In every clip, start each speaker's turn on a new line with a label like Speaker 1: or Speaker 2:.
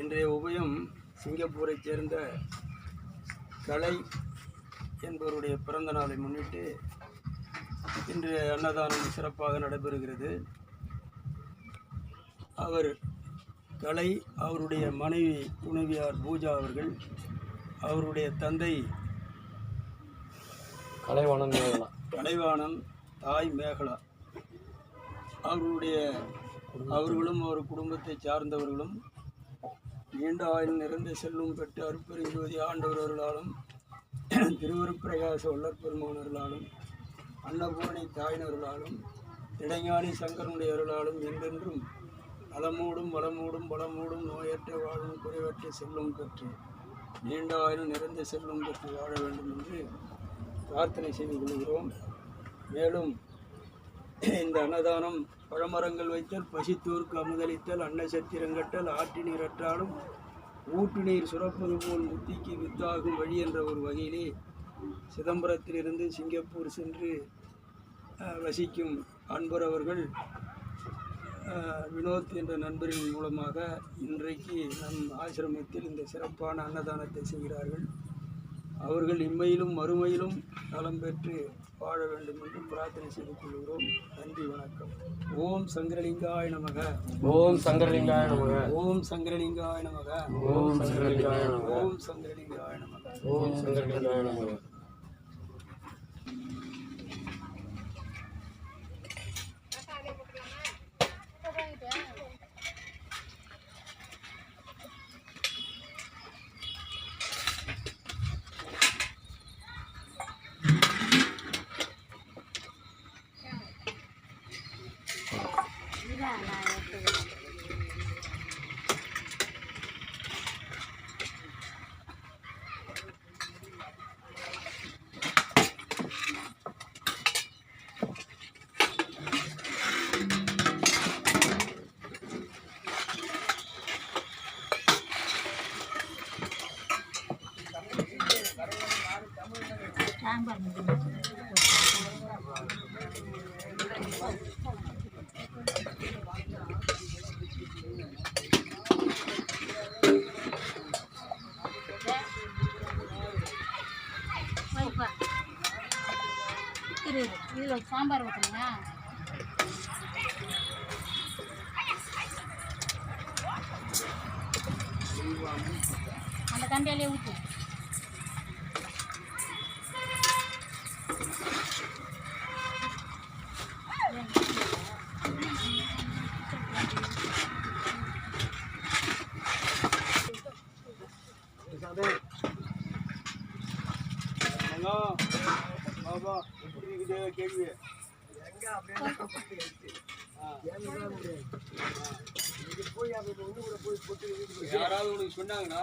Speaker 1: இன்றைய உபயம் சிங்கப்பூரைச் சேர்ந்த கலை என்பவருடைய பிறந்த நாளை முன்னிட்டு இன்று அன்னதானம் சிறப்பாக நடைபெறுகிறது. அவர் கலை அவருடைய மனைவி துணைவியார் பூஜா அவர்கள் அவருடைய தந்தை
Speaker 2: கலைவாணன் மேகலா.
Speaker 1: கலைவாணன் தாய் மேகலா. அவர்களுடைய அவர்களும் அவர் குடும்பத்தை சார்ந்தவர்களும் நீண்ட ஆயுள் நிறைந்த செல்லும் பெற்று அருப்பெருஞ்சோதி ஆண்டவர் அருளாலும் திருவருப்பிரகாச வல்லற்பெருமானர்களாலும் அன்னபூரணி தாயினர்களாலும் இடைஞானி சங்கரனுடைய அருளாலும் என்றென்றும் நலமோடும் வளமூடும் பலமூடும் நோயற்ற வாழும் குறைவற்ற செல்லும் பெற்று நீண்ட ஆயுள் நிறைந்த செல்லும் பெற்று வாழ வேண்டும் என்று பிரார்த்தனை செய்து கொள்கிறோம். மேலும் இந்த அன்னதானம் பழமரங்கள் வைத்தல் பசித்தூர்க்கு அமுதளித்தல் அன்னசத்திரங்கட்டல் சத்திரங்கட்டல் ஆற்று நீர் அற்றாலும் ஊட்டு நீர் சுரப்பது போல் முத்திக்கு வித்தாகும் வழி என்ற ஒரு வகையிலே சிதம்பரத்திலிருந்து சிங்கப்பூர் சென்று வசிக்கும் அன்பர் அவர்கள் வினோத் என்ற நண்பரின் மூலமாக இன்றைக்கு நம் ஆசிரமத்தில் இந்த சிறப்பான அன்னதானத்தை செய்கிறார்கள். அவர்கள் இம்மையிலும் மறுமையிலும் நலம் பெற்று வாழ வேண்டும் என்று பிரார்த்தனை செய்து கொள்கிறோம். நன்றி வணக்கம். ஓம் சங்கரலிங்காய நமக.
Speaker 2: ஓம் சங்கரலிங்காய நமக.
Speaker 1: ஓம் சங்கரலிங்காய நமக.
Speaker 2: ஓம் சங்கரலிங்காய நமக.
Speaker 1: ஓம் சங்கரலிங்காய நமக.
Speaker 2: ஓம் சங்கரலிங்காய நமக.
Speaker 3: இதுல சாம்பார் ஊற்றணுங்க அந்த கண்டையிலே ஊற்று
Speaker 1: அண்ணா, பாபா எப்படி இருக்குது போட்டு யாராவது உனக்கு
Speaker 3: சொன்னாங்கன்னா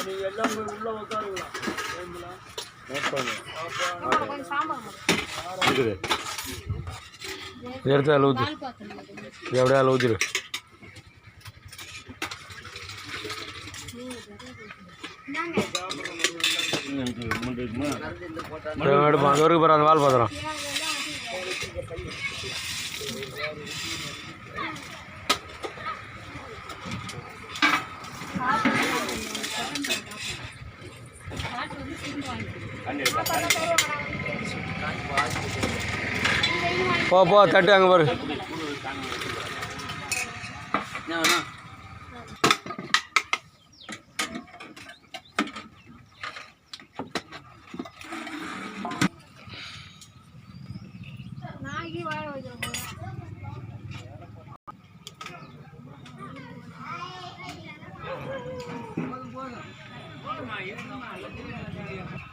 Speaker 1: நீங்க எல்லாம் போய் உள்ள உட்காருங்களா
Speaker 2: இருக்குது எடுத்து அதில் ஊற்று இது அப்படியே அதில் ஊற்றிடு பாரு அந்த வால் பாத்திரம் போ போ தட்டு அங்கே பாரு. 얘는농안롯데리아가 야.